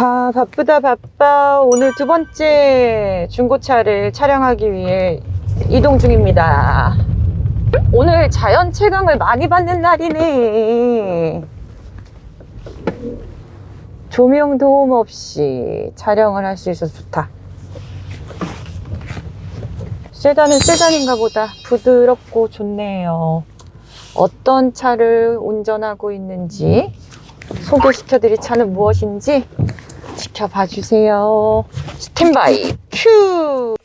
자, 바쁘다 바빠. 오늘 두 번째 중고차를 촬영하기 위해 이동 중입니다. 오늘 자연 채광을 많이 받는 날이네. 조명 도움 없이 촬영을 할 수 있어서 좋다. 세단은 세단인가 보다 부드럽고 좋네요. 어떤 차를 운전하고 있는지 소개시켜드릴 차는 무엇인지 지켜봐 주세요. 스탠바이 큐!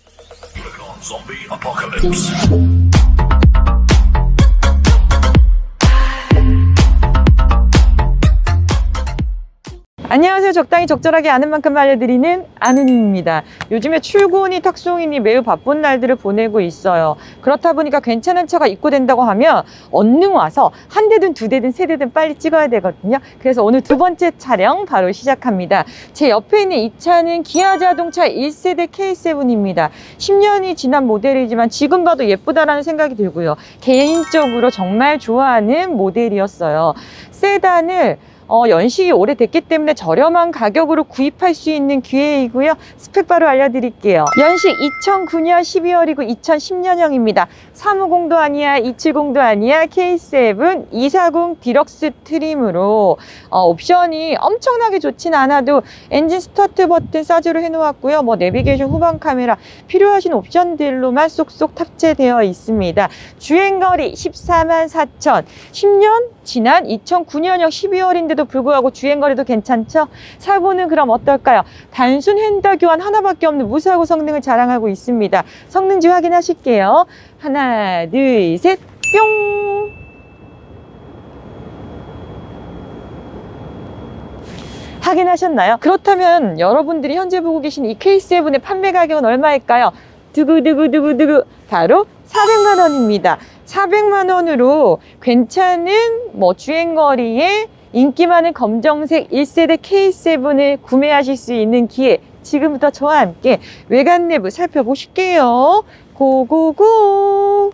안녕하세요. 적당히 적절하게 아는 만큼 알려드리는 아는입니다. 요즘에 출근이 탁송이니 매우 바쁜 날들을 보내고 있어요. 그렇다 보니까 괜찮은 차가 입고된다고 하면 얼른 와서 한 대든 두 대든 세 대든 빨리 찍어야 되거든요. 그래서 오늘 두 번째 촬영 바로 시작합니다. 제 옆에 있는 이 차는 기아 자동차 1세대 K7입니다. 10년이 지난 모델이지만 지금 봐도 예쁘다라는 생각이 들고요. 개인적으로 정말 좋아하는 모델이었어요. 세단을 어, 연식이 오래됐기 때문에 저렴한 가격으로 구입할 수 있는 기회이고요. 스펙 바로 알려드릴게요. 연식 2009년 12월이고 2010년형입니다. 350도 아니야, 270도 아니야, K7 240 디럭스 트림으로 어, 옵션이 엄청나게 좋진 않아도 엔진 스타트 버튼 사즈로 해놓았고요. 뭐 내비게이션 후방 카메라 필요하신 옵션들로만 쏙쏙 탑재되어 있습니다. 주행거리 14만 4천 10년 지난 2009년형 12월인데도 불구하고 주행거리도 괜찮죠? 사고는 그럼 어떨까요? 단순 핸들 교환 하나밖에 없는 무사고 성능을 자랑하고 있습니다. 성능지 확인하실게요. 하나, 둘, 셋, 뿅! 확인하셨나요? 그렇다면 여러분들이 현재 보고 계신 이 K7의 판매 가격은 얼마일까요? 두구두구두구두구 바로 400만 원입니다. 400만 원으로 괜찮은 뭐 주행거리에 인기 많은 검정색 1세대 K7을 구매하실 수 있는 기회 지금부터 저와 함께 외관 내부 살펴보실게요. 고고고!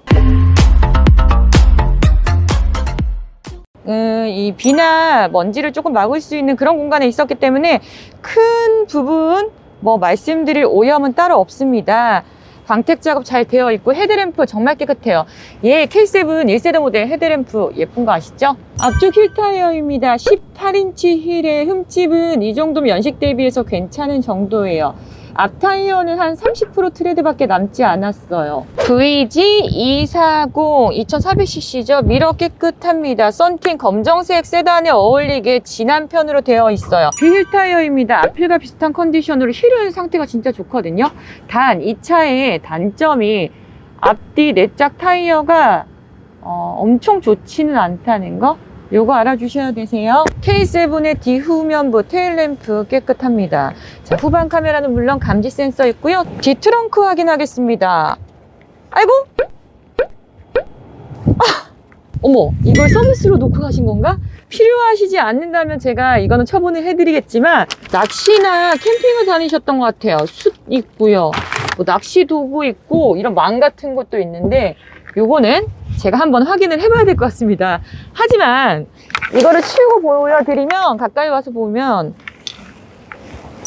음, 이 비나 먼지를 조금 막을 수 있는 그런 공간에 있었기 때문에 큰 부분 뭐 말씀드릴 오염은 따로 없습니다. 광택 작업 잘 되어 있고 헤드램프 정말 깨끗해요. 얘 K7 1세대 모델 헤드램프 예쁜 거 아시죠? 앞쪽 휠 타이어입니다. 18인치 휠의 흠집은 이 정도면 연식 대비해서 괜찮은 정도예요. 앞 타이어는 한 30% 트레드밖에 남지 않았어요. VG 240 2400cc죠. 미러 깨끗합니다. 썬팅 검정색 세단에 어울리게 진한 편으로 되어 있어요. 휠 타이어입니다. 앞휠과 비슷한 컨디션으로 휠은 상태가 진짜 좋거든요. 단 이 차의 단점이 앞뒤 내짝 타이어가 어, 엄청 좋지는 않다는 거. 요거 알아주셔야 되세요. K7의 뒤후면부 테일램프 깨끗합니다. 자, 후방 카메라는 물론 감지 센서 있고요. 뒤 트렁크 확인하겠습니다. 아이고! 아! 어머, 이걸 서비스로 놓고 가신 건가? 필요하시지 않는다면 제가 이거는 처분을 해드리겠지만 낚시나 캠핑을 다니셨던 것 같아요. 숯 있고요. 뭐 낚시 도구 있고 이런 망 같은 것도 있는데 요거는 제가 한번 확인을 해봐야 될 것 같습니다. 하지만 이거를 치우고 보여드리면 가까이 와서 보면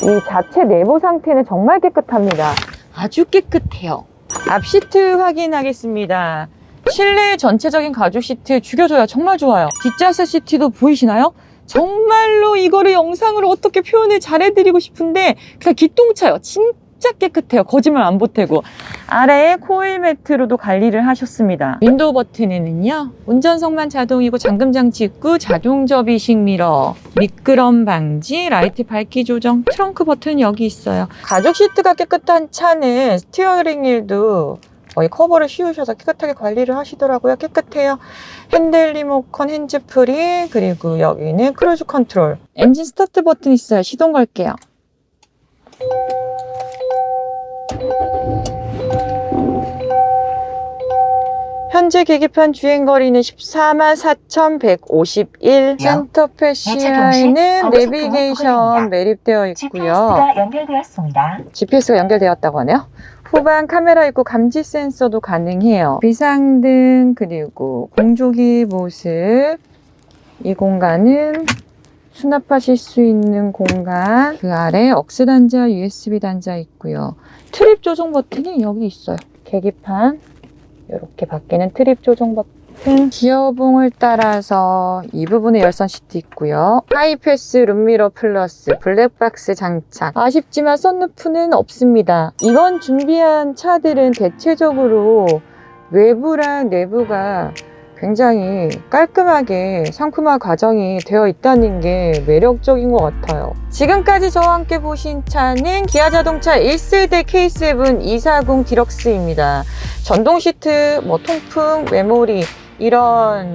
이 자체 내부 상태는 정말 깨끗합니다. 아주 깨끗해요. 앞 시트 확인하겠습니다. 실내 전체적인 가죽 시트 죽여줘요. 정말 좋아요. 뒷좌석 시트도 보이시나요? 정말로 이거를 영상으로 어떻게 표현을 잘해드리고 싶은데 그냥 기똥차요. 진짜 깨끗해요. 거짓말 안 보태고. 아래에 코일 매트로도 관리를 하셨습니다. 윈도우 버튼에는요. 운전석만 자동이고 잠금 장치 있고 자동 접이식 미러, 미끄럼 방지, 라이트 밝기 조정, 트렁크 버튼 여기 있어요. 가죽 시트가 깨끗한 차는 스티어링 휠도 거의 커버를 씌우셔서 깨끗하게 관리를 하시더라고요. 깨끗해요. 핸들 리모컨 핸즈프리 그리고 여기는 크루즈 컨트롤 엔진 스타트 버튼 있어요. 시동 걸게요. 현재 계기판 주행거리는 14만 4,151. 센터페 시야에는 내비게이션 매립되어 있고요. GPS가 연결되었습니다. GPS가 연결되었다고 하네요. 후방 카메라 있고 감지 센서도 가능해요. 비상등 그리고 공조기 모습. 이 공간은 수납하실 수 있는 공간 그 아래 억스 단자, USB 단자 있고요. 트립 조정 버튼이 여기 있어요. 계기판 이렇게 바뀌는 트립 조정 버튼 기어봉을 따라서 이 부분에 열선 시트 있고요. 하이패스 룸미러 플러스 블랙박스 장착 아쉽지만 썬루프는 없습니다. 이번 준비한 차들은 대체적으로 외부랑 내부가 굉장히 깔끔하게 상품화 과정이 되어 있다는 게 매력적인 것 같아요. 지금까지 저와 함께 보신 차는 기아 자동차 1세대 K7 240 디럭스입니다. 전동 시트, 뭐 통풍, 메모리 이런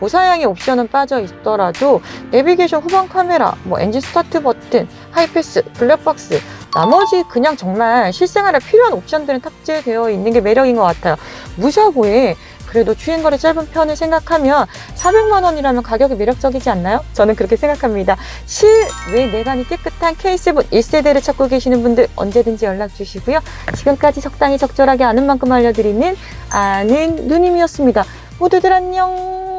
고사양의 옵션은 빠져 있더라도 내비게이션 후방 카메라, 뭐 엔진 스타트 버튼, 하이패스, 블랙박스 나머지 그냥 정말 실생활에 필요한 옵션들은 탑재되어 있는 게 매력인 것 같아요. 무사고에 그래도 주행거리 짧은 편을 생각하면 400만 원이라면 가격이 매력적이지 않나요? 저는 그렇게 생각합니다. 실외 내관이 깨끗한 K7 1세대를 찾고 계시는 분들 언제든지 연락 주시고요. 지금까지 적당히 적절하게 아는 만큼 알려드리는 아는 누님이었습니다. 모두들 안녕!